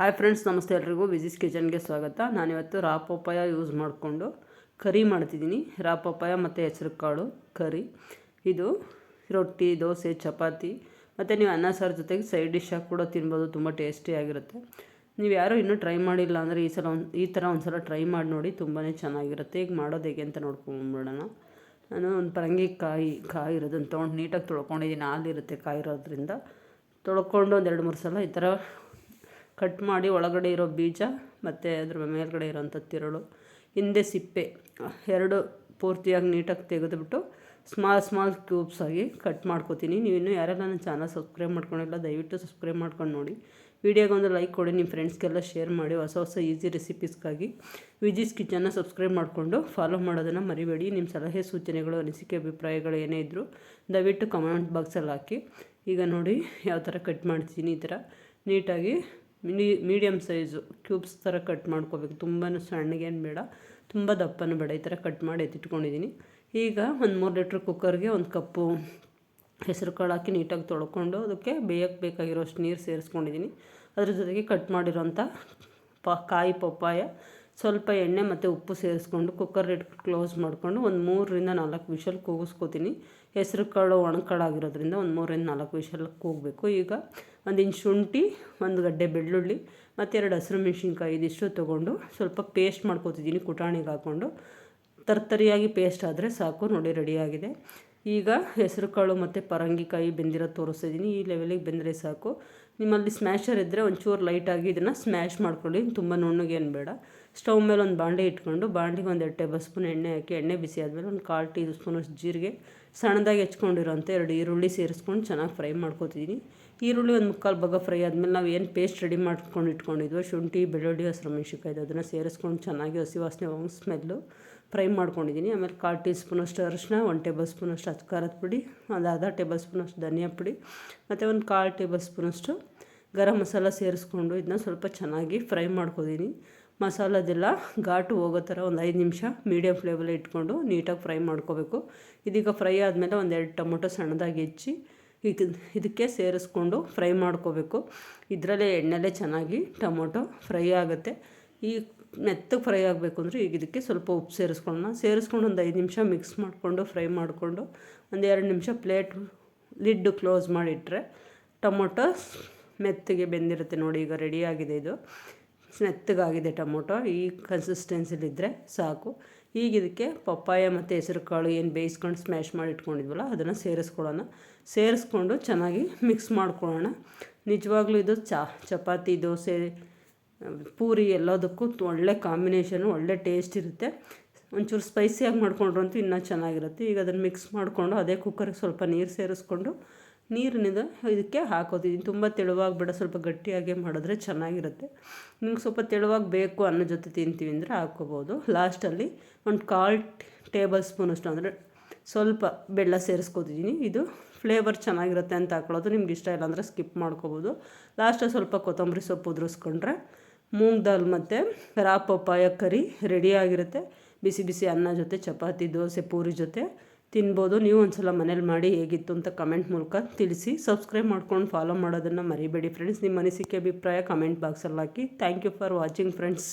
Hi friends ನಮಸ್ತೆ ಎಲ್ರಿಗೂ. ವಿಜಿಸ್ ಕಿಚನ್ಗೆ ಸ್ವಾಗತ. ನಾನಿವತ್ತು ರಾ ಪಪ್ಪಾಯ ಯೂಸ್ ಮಾಡಿಕೊಂಡು ಕರಿ ಮಾಡ್ತಿದ್ದೀನಿ. ರಾ ಪಪ್ಪಾಯ ಮತ್ತು ಹೆಸರು ಕಾಳು ಕರಿ. ಇದು ರೊಟ್ಟಿ, ದೋಸೆ, ಚಪಾತಿ ಮತ್ತು ನೀವು ಅನ್ನ, ಸಾರು ಜೊತೆಗೆ ಸೈಡ್ ಡಿಶ್ಶಾಗಿ ಕೂಡ ತಿನ್ಬೋದು. ತುಂಬ ಟೇಸ್ಟಿಯಾಗಿರುತ್ತೆ ನೀವು ಯಾರೂ ಇನ್ನೂ ಟ್ರೈ ಮಾಡಿಲ್ಲ ಅಂದರೆ ಈ ಸಲ ಒಂದು, ಈ ಥರ ಒಂದು ಸಲ ಟ್ರೈ ಮಾಡಿ ನೋಡಿ. ತುಂಬಾ ಚೆನ್ನಾಗಿರುತ್ತೆ. ಈಗ ಮಾಡೋದು ಹೇಗೆ ಅಂತ ನೋಡ್ಕೊಂಬಿಡೋಣ ನಾನು ಒಂದು ಪರಂಗಿ ಕಾಯಿ ಕಾಯಿ ಇರೋದನ್ನು ತೊಗೊಂಡು ನೀಟಾಗಿ ತೊಳ್ಕೊಂಡಿದ್ದೀನಿ. ಹಾಲಿರುತ್ತೆ ಕಾಯಿ ಇರೋದ್ರಿಂದ. ತೊಳ್ಕೊಂಡು ಒಂದು ಎರಡು ಮೂರು ಸಲ ಈ ಥರ ಕಟ್ ಮಾಡಿ ಒಳಗಡೆ ಇರೋ ಬೀಜ ಮತ್ತು ಅದ್ರ ಮೇಲ್ಗಡೆ ಇರೋಂಥ ತಿರುಳು, ಹಿಂದೆ ಸಿಪ್ಪೆ, ಎರಡು ಪೂರ್ತಿಯಾಗಿ ನೀಟಾಗಿ ತೆಗೆದುಬಿಟ್ಟು ಸ್ಮಾಲ್ ಸ್ಮಾಲ್ ಕ್ಯೂಬ್ಸ್ ಆಗಿ ಕಟ್ ಮಾಡ್ಕೋತೀನಿ. ನೀವು ಇನ್ನೂ ಯಾರೆಲ್ಲ ನನ್ನ ಚಾನಲ್ ಸಬ್ಸ್ಕ್ರೈಬ್ ಮಾಡ್ಕೊಂಡಿಲ್ಲ, ದಯವಿಟ್ಟು ಸಬ್ಸ್ಕ್ರೈಬ್ ಮಾಡ್ಕೊಂಡು ನೋಡಿ. ವಿಡಿಯೋಗೆ ಒಂದು ಲೈಕ್ ಕೊಡಿ, ನಿಮ್ಮ ಫ್ರೆಂಡ್ಸ್ಗೆಲ್ಲ ಶೇರ್ ಮಾಡಿ, ಹೊಸ ಹೊಸ ಈಸಿ ರೆಸಿಪೀಸ್ಗಾಗಿ ವಿಜಿಸ್ ಕಿಚನ್ನ ಸಬ್ಸ್ಕ್ರೈಬ್ ಮಾಡಿಕೊಂಡು ಫಾಲೋ ಮಾಡೋದನ್ನು ಮರಿಬೇಡಿ. ನಿಮ್ಮ ಸಲಹೆ, ಸೂಚನೆಗಳು, ಅನಿಸಿಕೆ, ಅಭಿಪ್ರಾಯಗಳು ಏನೇ ಇದ್ದರೂ ದಯವಿಟ್ಟು ಕಮೆಂಟ್ ಬಾಕ್ಸಲ್ಲಿ ಹಾಕಿ. ಈಗ ನೋಡಿ ಯಾವ ಥರ ಕಟ್ ಮಾಡ್ತೀನಿ ಈ ಥರ ನೀಟಾಗಿ ಮಿನಿ ಮೀಡಿಯಮ್ ಸೈಜು ಕ್ಯೂಬ್ಸ್ ಥರ ಕಟ್ ಮಾಡ್ಕೋಬೇಕು. ತುಂಬಾ ಸಣ್ಣಗೇನು ಬೇಡ, ತುಂಬ ದಪ್ಪನೂ ಬೇಡ, ಈ ಥರ ಕಟ್ ಮಾಡಿ ಎತ್ತಿಟ್ಕೊಂಡಿದ್ದೀನಿ. ಈಗ ಒಂದು ಮೂರು ಲೀಟ್ರ್ ಕುಕ್ಕರ್ಗೆ ಒಂದು ಕಪ್ಪು ಹೆಸರು ಕಾಳು ಹಾಕಿ ನೀಟಾಗಿ ತೊಳ್ಕೊಂಡು ಅದಕ್ಕೆ ಬೇಯಕ್ಕೆ ಬೇಕಾಗಿರೋಷ್ಟು ನೀರು ಸೇರಿಸ್ಕೊಂಡಿದ್ದೀನಿ. ಅದ್ರ ಜೊತೆಗೆ ಕಟ್ ಮಾಡಿರೋಂಥ ಪ, ಕಾಯಿ ಪಪ್ಪಾಯ ಸ್ವಲ್ಪ ಎಣ್ಣೆ ಮತ್ತು ಉಪ್ಪು ಸೇರಿಸ್ಕೊಂಡು ಕುಕ್ಕರ್ ಇಟ್ಟು ಕ್ಲೋಸ್ ಮಾಡಿಕೊಂಡು ಒಂದು ಮೂರರಿಂದ ನಾಲ್ಕು ವಿಷಲ್ ಕೂಗಿಸ್ಕೋತೀನಿ. ಹೆಸರು ಕಾಳು ಒಣಕಾಳಾಗಿರೋದ್ರಿಂದ ಒಂದು ಮೂರರಿಂದ ನಾಲ್ಕು ವಿಷಲ್ ಕೂಗಬೇಕು. ಈಗ ಒಂದು ಇಂಚು ಶುಂಠಿ, ಒಂದು ಗಡ್ಡೆ ಬೆಳ್ಳುಳ್ಳಿ ಮತ್ತು ಎರಡು ಹಸಿರು ಮೆಣಸಿನ್ಕಾಯಿ ಇದಿಷ್ಟು ತೊಗೊಂಡು ಸ್ವಲ್ಪ ಪೇಸ್ಟ್ ಮಾಡ್ಕೋತಿದ್ದೀನಿ ಕುಟಾಣಿಗೆ ಹಾಕ್ಕೊಂಡು ತರ್ತರಿಯಾಗಿ ಪೇಸ್ಟ್ ಆದರೆ ಸಾಕು, ನೋಡಿ ರೆಡಿಯಾಗಿದೆ ಈಗ ಹೆಸರು ಕಾಳು ಮತ್ತು ಪರಂಗಿಕಾಯಿ ಬೆಂದಿರೋ ತೋರಿಸ್ತಿದ್ದೀನಿ ಈ ಲೆವೆಲಿಗೆ ಬೆಂದರೆ ಸಾಕು. ನಿಮ್ಮಲ್ಲಿ ಸ್ಮ್ಯಾಶರ್ ಇದ್ದರೆ ಒಂಚೂರು ಲೈಟಾಗಿ ಇದನ್ನು ಸ್ಮ್ಯಾಶ್ ಮಾಡ್ಕೊಳ್ಳಿ. ತುಂಬ ನುಣ್ಣಗೇನು ಬೇಡ ಸ್ಟವ್ ಮೇಲೆ ಒಂದು ಬಾಂಡೆ ಇಟ್ಕೊಂಡು ಬಾಂಡಿಗೆ ಒಂದು ಎರಡು ಟೇಬಲ್ ಸ್ಪೂನ್ ಎಣ್ಣೆ ಹಾಕಿ, ಎಣ್ಣೆ ಬಿಸಿ ಆದಮೇಲೆ ಒಂದು ಕಾಲು ಟೀ ಸ್ಪೂನಷ್ಟು ಜೀರಿಗೆ, ಸಣ್ಣದಾಗಿ ಹೆಚ್ಕೊಂಡಿರೋಂಥ ಎರಡು ಈರುಳ್ಳಿ ಸೇರಿಸ್ಕೊಂಡು ಚೆನ್ನಾಗಿ ಫ್ರೈ ಮಾಡ್ಕೊತಿದ್ದೀನಿ ಈರುಳ್ಳಿ ಒಂದು ಮುಕ್ಕಾಲು ಭಾಗ ಫ್ರೈ ಆದಮೇಲೆ ನಾವು ಏನು ಪೇಸ್ಟ್ ರೆಡಿ ಮಾಡ್ಕೊಂಡು ಇಟ್ಕೊಂಡಿದ್ವೋ, ಶುಂಠಿ, ಬೆಳ್ಳುಳ್ಳಿ, ಹಸಿರು ಮೆಣಸಿನ್ಕಾಯ್ದು ಅದನ್ನು ಸೇರಿಸ್ಕೊಂಡು ಚೆನ್ನಾಗಿ ಹಸಿ ವಾಸನೆ ಸ್ಮೆಲ್ಲು ಫ್ರೈ ಮಾಡ್ಕೊಂಡಿದ್ದೀನಿ ಆಮೇಲೆ ಕಾಲು ಟೀ ಸ್ಪೂನಷ್ಟು ಅರಿಶಿನ ಒಂದು ಟೇಬಲ್ ಸ್ಪೂನಷ್ಟು ಹತ್ತು ಖಾರದ ಪುಡಿ, ಒಂದು ಅರ್ಧ ಟೇಬಲ್ ಸ್ಪೂನಷ್ಟು ಧನಿಯಾ ಪುಡಿ, ಮತ್ತು ಒಂದು ಕಾಲು ಟೇಬಲ್ ಸ್ಪೂನಷ್ಟು ಗರಂ ಮಸಾಲ ಸೇರಿಸ್ಕೊಂಡು ಇದನ್ನ ಸ್ವಲ್ಪ ಚೆನ್ನಾಗಿ ಫ್ರೈ ಮಾಡ್ಕೊತೀನಿ ಮಸಾಲದೆಲ್ಲ ಘಾಟು ಹೋಗೋ ಥರ ಒಂದು ಐದು ನಿಮಿಷ ಮೀಡಿಯಮ್ ಫ್ಲೇಮಲ್ಲಿ ಇಟ್ಕೊಂಡು ನೀಟಾಗಿ ಫ್ರೈ ಮಾಡ್ಕೋಬೇಕು. ಇದೀಗ ಫ್ರೈ ಆದಮೇಲೆ ಒಂದೆರಡು ಟೊಮೊಟೊ ಸಣ್ಣದಾಗಿ ಹೆಚ್ಚಿ ಇದು ಇದಕ್ಕೆ ಸೇರಿಸ್ಕೊಂಡು ಫ್ರೈ ಮಾಡ್ಕೋಬೇಕು. ಇದರಲ್ಲೇ ಎಣ್ಣೆಲೇ ಚೆನ್ನಾಗಿ ಟೊಮೊಟೊ ಫ್ರೈ ಆಗುತ್ತೆ. ಈ ಮೆತ್ತಗೆ ಫ್ರೈ ಆಗಬೇಕು ಅಂದರೆ ಈಗ ಇದಕ್ಕೆ ಸ್ವಲ್ಪ ಉಪ್ಪು ಸೇರಿಸ್ಕೊಳ್ಳೋಣ. ಸೇರಿಸ್ಕೊಂಡು ಒಂದು ಐದು ನಿಮಿಷ ಮಿಕ್ಸ್ ಮಾಡಿಕೊಂಡು, ಫ್ರೈ ಮಾಡಿಕೊಂಡು ಒಂದು ಎರಡು ನಿಮಿಷ ಪ್ಲೇಟ್ ಲಿಡ್ಡು ಕ್ಲೋಸ್ ಮಾಡಿಟ್ರೆ ಟೊಮೊಟೊ ಮೆತ್ತಗೆ ಬೆಂದಿರುತ್ತೆ ನೋಡಿ, ಈಗ ರೆಡಿಯಾಗಿದೆ ಇದು. ಮೆತ್ತಗಾಗಿದೆ ಟೊಮೊಟೊ. ಈ ಕನ್ಸಿಸ್ಟೆನ್ಸಿಲಿದ್ದರೆ ಸಾಕು. ಈಗ ಇದಕ್ಕೆ ಪಪ್ಪಾಯ ಮತ್ತು ಹೆಸರು ಕಾಳು ಏನು ಬೇಯಿಸ್ಕೊಂಡು ಸ್ಮ್ಯಾಶ್ ಮಾಡಿ ಇಟ್ಕೊಂಡಿದ್ವಲ್ಲ, ಅದನ್ನು ಸೇರಿಸ್ಕೊಳ್ಳೋಣ. ಸೇರಿಸ್ಕೊಂಡು ಚೆನ್ನಾಗಿ ಮಿಕ್ಸ್ ಮಾಡ್ಕೊಳ್ಳೋಣ. ನಿಜವಾಗ್ಲೂ ಇದು ಚಾ, ಚಪಾತಿ, ದೋಸೆ, ಪೂರಿ ಎಲ್ಲದಕ್ಕೂ ಒಳ್ಳೆ ಕಾಂಬಿನೇಷನು ಒಳ್ಳೆ ಟೇಸ್ಟ್ ಇರುತ್ತೆ. ಒಂಚೂರು ಸ್ಪೈಸಿಯಾಗಿ ಮಾಡ್ಕೊಂಡ್ರಂತೂ ಇನ್ನೂ ಚೆನ್ನಾಗಿರುತ್ತೆ. ಈಗ ಅದನ್ನು ಮಿಕ್ಸ್ ಮಾಡಿಕೊಂಡು ಅದೇ ಕುಕ್ಕರ್ಗೆ ಸ್ವಲ್ಪ ನೀರು ಸೇರಿಸ್ಕೊಂಡು ನೀರಿನಿಂದ ಇದಕ್ಕೆ ಹಾಕೋತಿದ್ದೀನಿ. ತುಂಬ ತೆಳುವಾಗಿ ಬೇಡ, ಸ್ವಲ್ಪ ಗಟ್ಟಿಯಾಗಿ ಮಾಡಿದ್ರೆ ಚೆನ್ನಾಗಿರುತ್ತೆ. ನಿಮ್ಗೆ ಸ್ವಲ್ಪ ತೆಳುವಾಗಿ ಬೇಕು ಅನ್ನೋ ಜೊತೆ ತಿಂತೀವಿ ಅಂದರೆ ಹಾಕ್ಕೋಬೋದು. ಲಾಸ್ಟಲ್ಲಿ ಒಂದು ಕಾಲ್ ಟೇಬಲ್ ಸ್ಪೂನಷ್ಟು ಅಂದರೆ ಸ್ವಲ್ಪ ಬೆಲ್ಲ ಸೇರಿಸ್ಕೋತಿದ್ದೀನಿ. ಇದು ಫ್ಲೇವರ್ ಚೆನ್ನಾಗಿರುತ್ತೆ ಅಂತ ಹಾಕೊಳ್ಳೋದು. ನಿಮ್ಗೆ ಇಷ್ಟ ಇಲ್ಲ ಅಂದರೆ ಸ್ಕಿಪ್ ಮಾಡ್ಕೋಬೋದು. ಲಾಸ್ಟಲ್ಲಿ ಸ್ವಲ್ಪ ಕೊತ್ತಂಬರಿ ಸೊಪ್ಪು ಉದುರಿಸ್ಕೊಂಡ್ರೆ ಮೂಂಗ್ ದಾಲ್ ಮತ್ತು ರಾ ಪಪ್ಪಾಯ ಕರಿ ರೆಡಿಯಾಗಿರುತ್ತೆ ಬಿಸಿ ಬಿಸಿ ಅನ್ನ ಜೊತೆ, ಚಪಾತಿ, ದೋಸೆ, ಪೂರಿ ಜೊತೆ ತಿನ್ಬೋದು. ನೀವು ಒಂದು ಸಲ ಮನೇಲಿ ಮಾಡಿ ಹೇಗಿತ್ತು ಅಂತ ಕಮೆಂಟ್ ಮೂಲಕ ತಿಳಿಸಿ. ಸಬ್ಸ್ಕ್ರೈಬ್ ಮಾಡ್ಕೊಂಡು ಫಾಲೋ ಮಾಡೋದನ್ನು ಮರಿಬೇಡಿ ಫ್ರೆಂಡ್ಸ್ ನಿಮ್ಮ ಅನಿಸಿಕೆ, ಅಭಿಪ್ರಾಯ ಕಮೆಂಟ್ ಬಾಕ್ಸಲ್ಲಿ ಹಾಕಿ. Thank you for watching friends